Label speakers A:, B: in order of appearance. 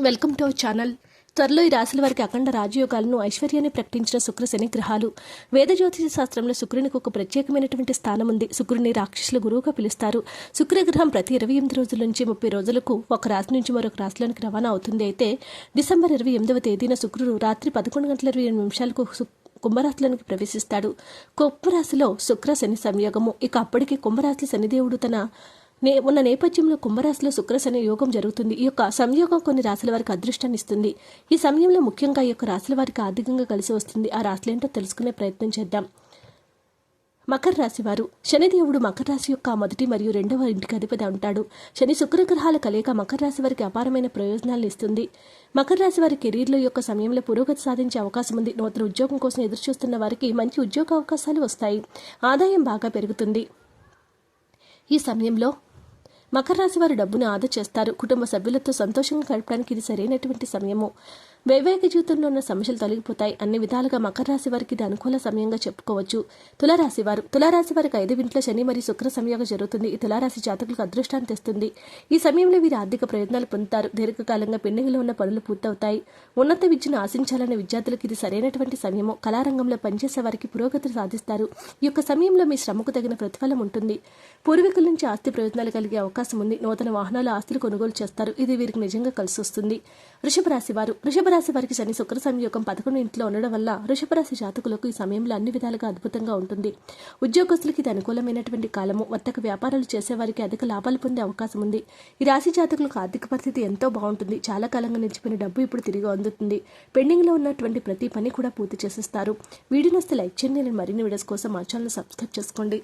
A: Welcome to our channel. త్వరలో ఈ రాశుల వారికి అఖండ రాజయోగాలను ఐశ్వర్యాన్ని ప్రకటించిన శుక్ర శని గ్రహాలు. వేద జ్యోతిష శాస్త్రంలో శుక్రునికి ఒక ప్రత్యేకమైనటువంటి స్థానం ఉంది. శుక్రుని రాక్షసుల గురువుగా పిలుస్తారు. శుక్రగ్రహం ప్రతి ఇరవై ఎనిమిది రోజుల నుంచి ముప్పై రోజులకు ఒక రాశి నుంచి మరొక రాశిలోనికి రవాణా అవుతుంది. అయితే డిసెంబర్ ఇరవై ఎనిమిదవ తేదీన శుక్రుడు రాత్రి పదకొండు గంటల ఇరవై ఎనిమిది నిమిషాలకు కుంభరాశిలోనికి ప్రవేశిస్తాడు. కుంభరాశిలో శుక్ర శని సంయోగము. ఇక అప్పటికి కుంభరాశి శనిదేవుడు తన నే ఉన్న నేపథ్యంలో కుంభరాశిలో శుక్ర యోగం జరుగుతుంది. ఈ యొక్క సంయోగం కొన్ని రాశుల వారికి అదృష్టాన్ని ఇస్తుంది. ఈ సమయంలో ముఖ్యంగా ఈ యొక్క రాశుల వారికి ఆర్థికంగా కలిసి వస్తుంది. ఆ రాశులేంటో తెలుసుకునే ప్రయత్నం చేద్దాం. మకర రాశి వారు. శనిదేవుడు మకర రాశి యొక్క మొదటి మరియు రెండవ ఇంటికి అధిపతి ఉంటాడు శని శుక్రగ్రహాల కలయిక మకర రాశి వారికి అపారమైన ప్రయోజనాలను ఇస్తుంది. మకర రాశి వారి కెరీర్లో యొక్క సమయంలో పురోగతి సాధించే అవకాశం ఉంది. నూతన ఉద్యోగం కోసం ఎదురుచూస్తున్న వారికి మంచి ఉద్యోగ అవకాశాలు వస్తాయి. ఆదాయం బాగా పెరుగుతుంది. ఈ సమయంలో మకర రాశి వారు డబ్బును ఆదా చేస్తారు. కుటుంబ సభ్యులతో సంతోషంగా గడపడానికి ఇది సరైనటువంటి సమయము. వైవాహిక జీవితంలో ఉన్న సమస్యలు తొలగిపోతాయి. అన్ని విధాలుగా మకర రాశి వారికి ఇది అనుకూల సమయంగా చెప్పుకోవచ్చు. తులారాశి వారు తులారాశి వారికి ఐదు ఇంట్లో శని మరియు శుక్ర సంయోగం జరుగుతుంది. ఈ తులారాశి జాతకులకు అదృష్టాన్ని తెస్తుంది. ఈ సమయంలో వీరు ఆర్థిక ప్రయోజనాలు పొందుతారు. దీర్ఘకాలంగా పెండింగ్లో ఉన్న పనులు పూర్తవుతాయి. ఉన్నత విద్యను ఆశించాలనే విద్యార్థులకు ఇది సరైనటువంటి సమయము కళారంగంలో పనిచేసే వారికి పురోగతి సాధిస్తారు. ఈ యొక్క సమయంలో మీ శ్రమకు తగిన ప్రతిఫలం ఉంటుంది. పూర్వీకుల నుంచి ఆస్తి ప్రయోజనాలు కలిగే అవకాశం ఉంది. నూతన వాహనాల ఆస్తులు కొనుగోలు చేస్తారు. ఇది వీరికి నిజంగా కలిసి వస్తుంది. వృషభ రాశి వారు వృషభ రాశి వారికి శని శుక్ర సంయోగం పదకొండు ఇంట్లో ఉండడం వల్ల వృషభ రాశి జాతకులకు ఈ సమయంలో అన్ని విధాలుగా అద్భుతంగా ఉంటుంది. ఉద్యోగస్తులకి ఇది అనుకూలమైనటువంటి కాలము. వర్తక వ్యాపారాలు చేసేవారికి అధిక లాభాలు పొందే అవకాశం ఉంది. ఈ రాశి జాతకులకు ఆర్థిక పరిస్థితి ఎంతో బాగుంటుంది. చాలా కాలంగా నిలిచిపోయిన డబ్బు ఇప్పుడు తిరిగి అందుతుంది. పెండింగ్లో ఉన్నటువంటి ప్రతి పని కూడా పూర్తి చేసేస్తారు. వీడియో వస్తే లైక్ చేయండి. నేను మరిన్ని వీడియోస్ కోసం మా ఛానల్ సబ్స్క్రైబ్ చేసుకోండి.